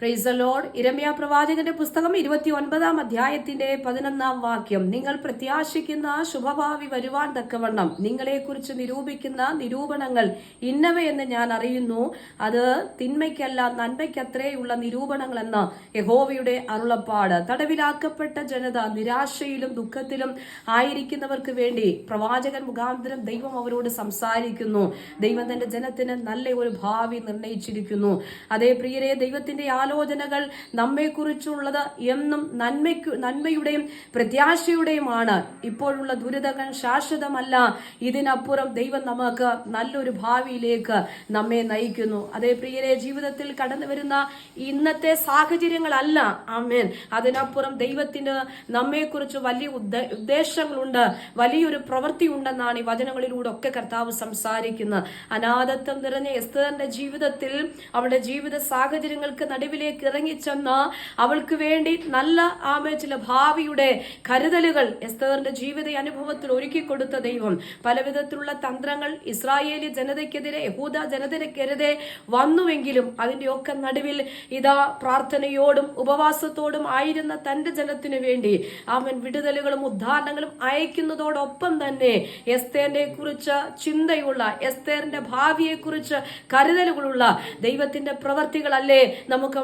Price load ഇരമ്യ പ്രവാചകന്റെ പുസ്തകം ഇരുപത്തി ഒൻപതാം അധ്യായത്തിന്റെ പതിനൊന്നാം വാക്യം. നിങ്ങൾ പ്രത്യാശിക്കുന്ന ശുഭഭാവി വരുവാൻ തക്കവണ്ണം നിങ്ങളെക്കുറിച്ച് നിരൂപിക്കുന്ന നിരൂപണങ്ങൾ ഇന്നവയെന്ന് ഞാൻ അറിയുന്നു. അത് തിന്മയ്ക്കല്ല നന്മയ്ക്കത്രേയുള്ള നിരൂപണങ്ങളെന്ന് യഹോവയുടെ അരുളപ്പാട്. തടവിലാക്കപ്പെട്ട ജനത നിരാശയിലും ദുഃഖത്തിലും ആയിരിക്കുന്നവർക്ക് വേണ്ടി പ്രവാചകൻ മുഖാന്തരം ദൈവം അവരോട് സംസാരിക്കുന്നു. ദൈവം തന്റെ ജനത്തിന് നല്ല ഒരു ഭാവി നിർണയിച്ചിരിക്കുന്നു. അതേ പ്രിയരെ ദൈവത്തിന്റെ ആലോചനകൾ നമ്മെക്കുറിച്ചുള്ളത് എന്നും നന്മയ്ക്കു നന്മയുടെയും പ്രത്യാശയുടെയുമാണ്. ഇപ്പോഴുള്ള ദുരിതങ്ങൾ ശാശ്വതമല്ല. ഇതിനപ്പുറം ദൈവം നമുക്ക് നല്ലൊരു ഭാവിയിലേക്ക് നമ്മെ നയിക്കുന്നു. അതേ പ്രിയരെ ജീവിതത്തിൽ കടന്നു വരുന്ന ഇന്നത്തെ സാഹചര്യങ്ങളല്ല. ആമേൻ. അതിനപ്പുറം ദൈവത്തിന് നമ്മെക്കുറിച്ച് വലിയ ഉദ്ദേശങ്ങളുണ്ട്. വലിയൊരു പ്രവൃത്തി ഉണ്ടെന്നാണ് ഈ വചനങ്ങളിലൂടെ ഒക്കെ കർത്താവ് സംസാരിക്കുന്നത്. അനാഥത്വം നിറഞ്ഞ എസ്തറിന്റെ ജീവിതത്തിൽ അവളുടെ ജീവിത സാഹചര്യങ്ങൾക്ക് നടുവിലേക്ക് ഇറങ്ങിച്ചെന്ന അവൾക്ക് വേണ്ടി നല്ല ആമേ ചില ഭാവിയുടെ കരുതലുകൾ എസ്തറിന്റെ ജീവിത അനുഭവത്തിൽ ഒരുക്കി കൊടുത്ത ദൈവം. പലവിധത്തിലുള്ള തന്ത്രങ്ങൾ ഇസ്രായേലി ജനതയ്ക്കെതിരെ യഹൂദ ജനതയ്ക്കെതിരെ വന്നുവെങ്കിലും അതിന്റെയൊക്കെ നടുവിൽ ഇതാ പ്രാർത്ഥനയോടും ഉപവാസത്തോടും ആയിരുന്ന തന്റെ ജനത്തിനു വേണ്ടി അവൻ വിടുതലുകളും ഉദ്ധാരണങ്ങളും അയക്കുന്നതോടൊപ്പം തന്നെ എസ്തേറിനെ കുറിച്ച് ചിന്തയുള്ള എസ്തേറിന്റെ ഭാവിയെ കുറിച്ച് കരുതലുകളുള്ള ദൈവത്തിന്റെ പ്രവർത്തികളല്ലേ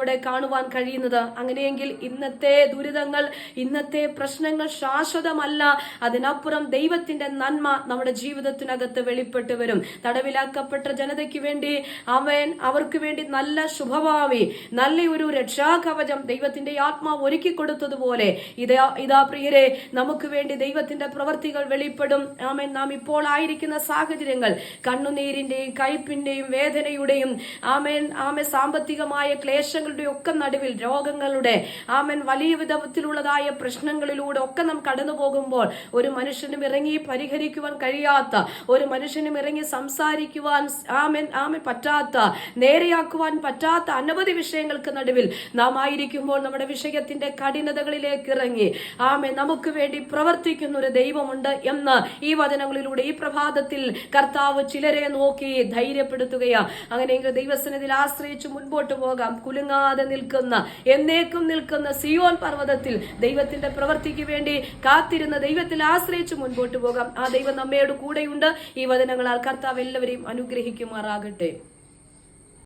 നമുക്കവിടെ കാണുവാൻ കഴിയുന്നത്? അങ്ങനെയെങ്കിൽ ഇന്നത്തെ ദുരിതങ്ങൾ ഇന്നത്തെ പ്രശ്നങ്ങൾ ശാശ്വതമല്ല. അതിനപ്പുറം ദൈവത്തിന്റെ നന്മ നമ്മുടെ ജീവിതത്തിനകത്ത് വെളിപ്പെട്ട് വരും. തടവിലാക്കപ്പെട്ട ജനതയ്ക്ക് വേണ്ടി അവൻ അവർക്ക് വേണ്ടി നല്ല ശുഭഭാവി നല്ലൊരു രക്ഷാകവചം ദൈവത്തിന്റെ ആത്മാവ് ഒരുക്കി കൊടുത്തതുപോലെ. ഇതാ ഇതാ പ്രിയരെ നമുക്ക് വേണ്ടി ദൈവത്തിന്റെ പ്രവൃത്തികൾ വെളിപ്പെടും. ആമേൻ. നാം ഇപ്പോൾ ആയിരിക്കുന്ന സാഹചര്യങ്ങൾ കണ്ണുനീരിന്റെയും കയ്പിന്റെയും വേദനയുടെയും ആമേൻ ആമേ സാമ്പത്തികമായ ക്ലേശങ്ങളുടെയും ഒക്കെ നടുവിൽ രോഗങ്ങളുടെ ആമൻ വലിയ വിധത്തിലുള്ളതായ പ്രശ്നങ്ങളിലൂടെ ഒക്കെ നാം കടന്നു പോകുമ്പോൾ ഒരു മനുഷ്യനും ഇറങ്ങി പരിഹരിക്കുവാൻ കഴിയാത്ത ഒരു മനുഷ്യനും ഇറങ്ങി സംസാരിക്കുവാൻ ആമൻ ആമൻ പറ്റാത്ത നേരെയാക്കുവാൻ പറ്റാത്ത അനവധി വിഷയങ്ങൾക്ക് നടുവിൽ നാം ആയിരിക്കുമ്പോൾ നമ്മുടെ വിഷയത്തിന്റെ കഠിനതകളിലേക്ക് ഇറങ്ങി ആമേ നമുക്ക് വേണ്ടി പ്രവർത്തിക്കുന്ന ഒരു ദൈവമുണ്ട് എന്ന് ഈ വചനങ്ങളിലൂടെ ഈ പ്രഭാതത്തിൽ കർത്താവ് ചിലരെ നോക്കി ധൈര്യപ്പെടുത്തുകയാ. അങ്ങനെയെങ്കിൽ ദൈവസനത്തിൽ ആശ്രയിച്ച് മുൻപോട്ട് പോകാം. കുലുങ്ങാതെ നിൽക്കുന്ന എന്നേക്കും നിൽക്കുന്ന സിയോൻ പർവതത്തിൽ ദൈവത്തിന്റെ പ്രവൃത്തിക്ക് വേണ്ടി കാത്തിരുന്ന ദൈവത്തിൽ ആശ്രയിച്ച് മുൻപോട്ട് പോകാം. ആ ദൈവം നമ്മയോട് കൂടെയുണ്ട്. ഈ വചനങ്ങളാൽ കർത്താവ് എല്ലാവരെയും അനുഗ്രഹിക്കുമാറാകട്ടെ.